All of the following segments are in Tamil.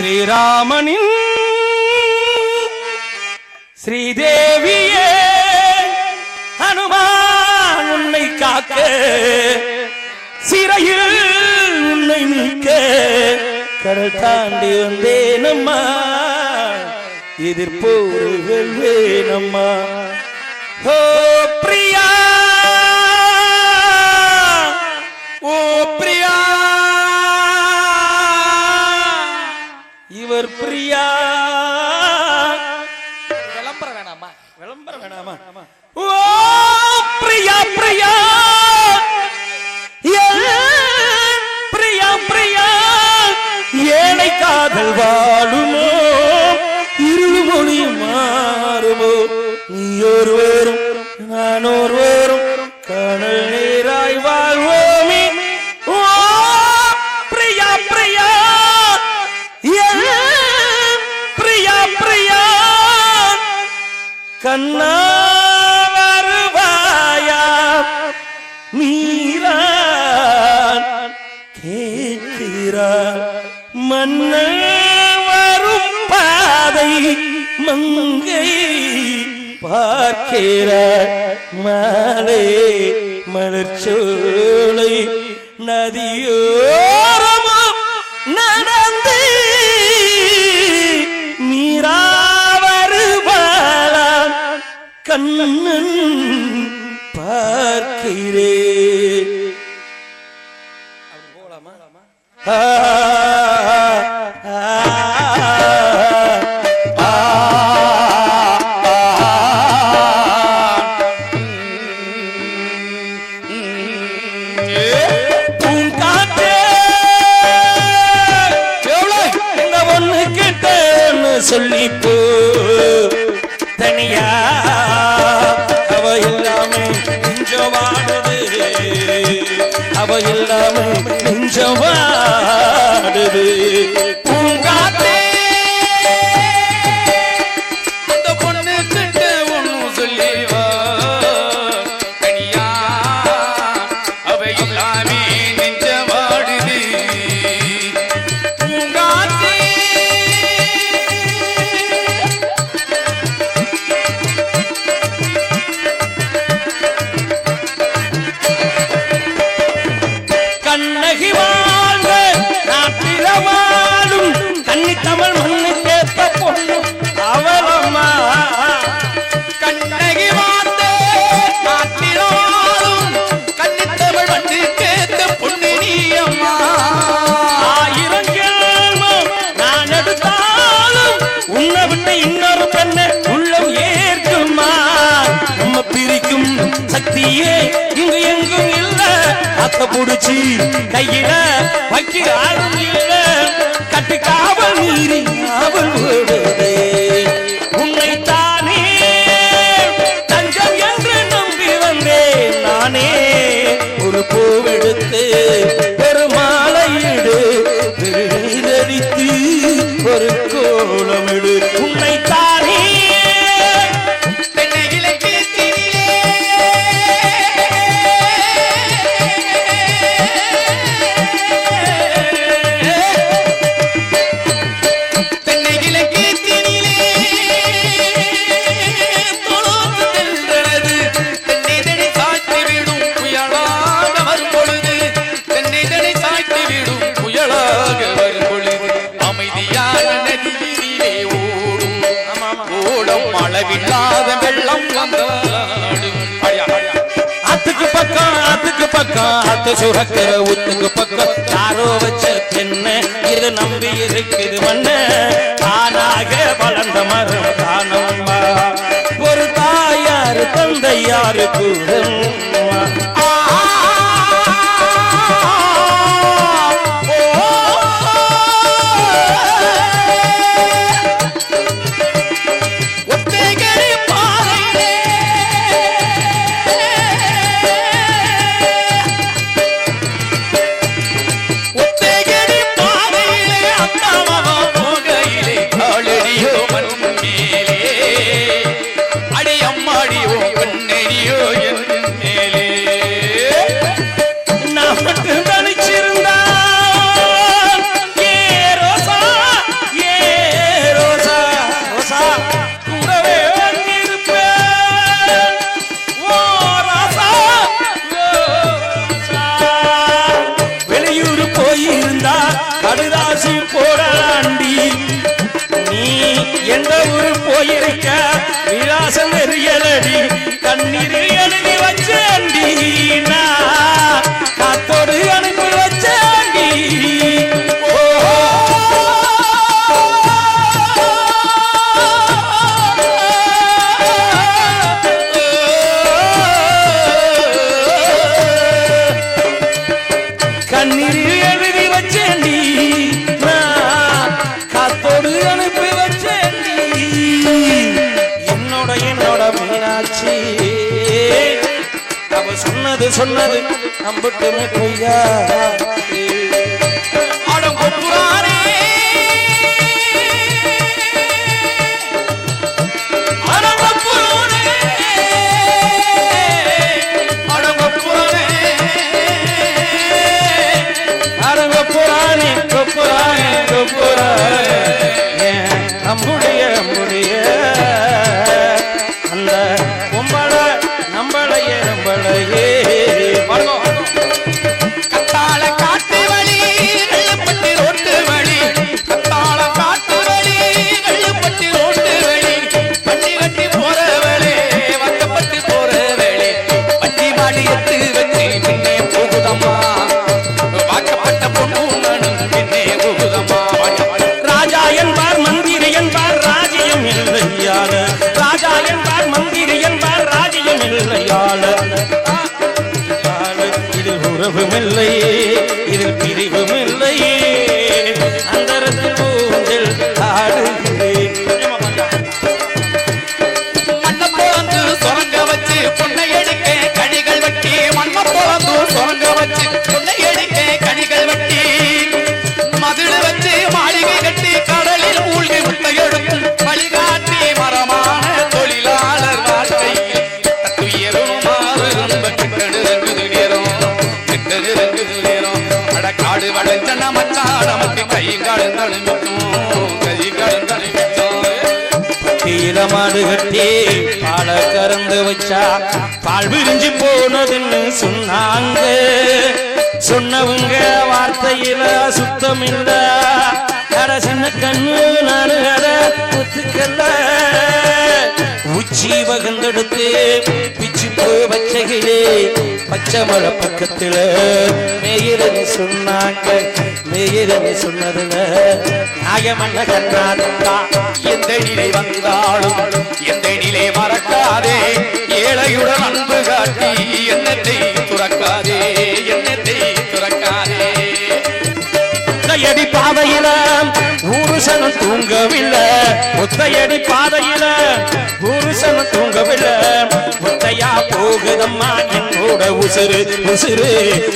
ஸ்ரீராமனின் ஸ்ரீதேவியே ஹனுமான் உன்னை காக்க சிறையில் உன்னை மீட்க கடல் தாண்டி வந்தேனம்மா எதிர்ப்போரு வெல்வேனம்மா. ஹோ பிரி பிரியா விளம்பரம் வேணாமா? விளம்பரம் வேணாமா? ஓ பிரியா பிரியா. பிரியா பிரியா. ஏழை காதல் வாழுமோ? இருள் மொழி மாறுமோ? நீ ஒருவரும் கண்ணா வருவாயா மீரான் கேட்கிறார் மன்ன வரும் பாதை மங்கை பார்க்கிற மாலை மலர்ச்சோலை நதியோ பார்க்கிறே கேட்டேன்னு சொல்லி போ தனியா அவ நெஞ்சவாடுது புடிச்சி. கையில வைக்க ஆளும் இல்ல. கட்டு காவல் மீறி காவல் உன்னை தானே தஞ்சம் என்று நம்பி வந்தேன் நானே. ஒரு பூவெடுத்து ஒரு மாலையிடு நீரடித்து ஒரு கோலமிடு உன்னை தானே அளவில்லாத வெள்ளம். அத்துக்கு பக்கம் அத்துக்கு பக்கம் அத்து சுரக்கிற உத்துக்கு பக்கம். யாரோ வச்ச தென்ன இது நம்பி இருக்குது மண்ண. தானாக வளர்ந்த மரம் தானம்மா. ஒரு தாயாரு தந்தையாரு கூடம்மா கண்ணீர் எழுதி வச்சேண்டி நான் காத்தோடு அனுப்பி வச்சேண்டி என்னோட என்னோட மீனாட்சி. அவ சொன்னது சொன்னது நம்பட்டுமே பொய்யா? திறந்து வச்சா பால் விரிஞ்சு போனதுன்னு சொன்னாங்க. சொன்னவங்க வார்த்தையில சுத்தம் இல்ல அட சின்ன கண்ணு நானு அட ஒத்துக்கல்ல உச்சி வகந்தெடுத்து பிச்சு போய் வச்சகிலே பச்சை மலை பக்கத்துல மேயிரன்னு சொன்னாங்க மேயிரன்னு சொன்னதுல நியாயமல்ல கண்ணாத்தா எந்த நிலை வந்தாலும் எந்த நிலை மறக்காதே. ஏழையுடன் அன்பு காட்டி என்னத்தை துறக்காதே என்னத்தை துறக்காதே. ஒத்தையடி பாதையில ஊருசனம் தூங்கவில்லை. ஒத்தையடி பாதையில ஊருசனம் தூங்கவில்லை. ஒத்தையா போகுதம்மா என்னோட உசுறு உசுறு.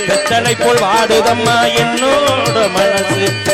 கத்தனை போல் வாடுதம்மா என்னோட மனசு.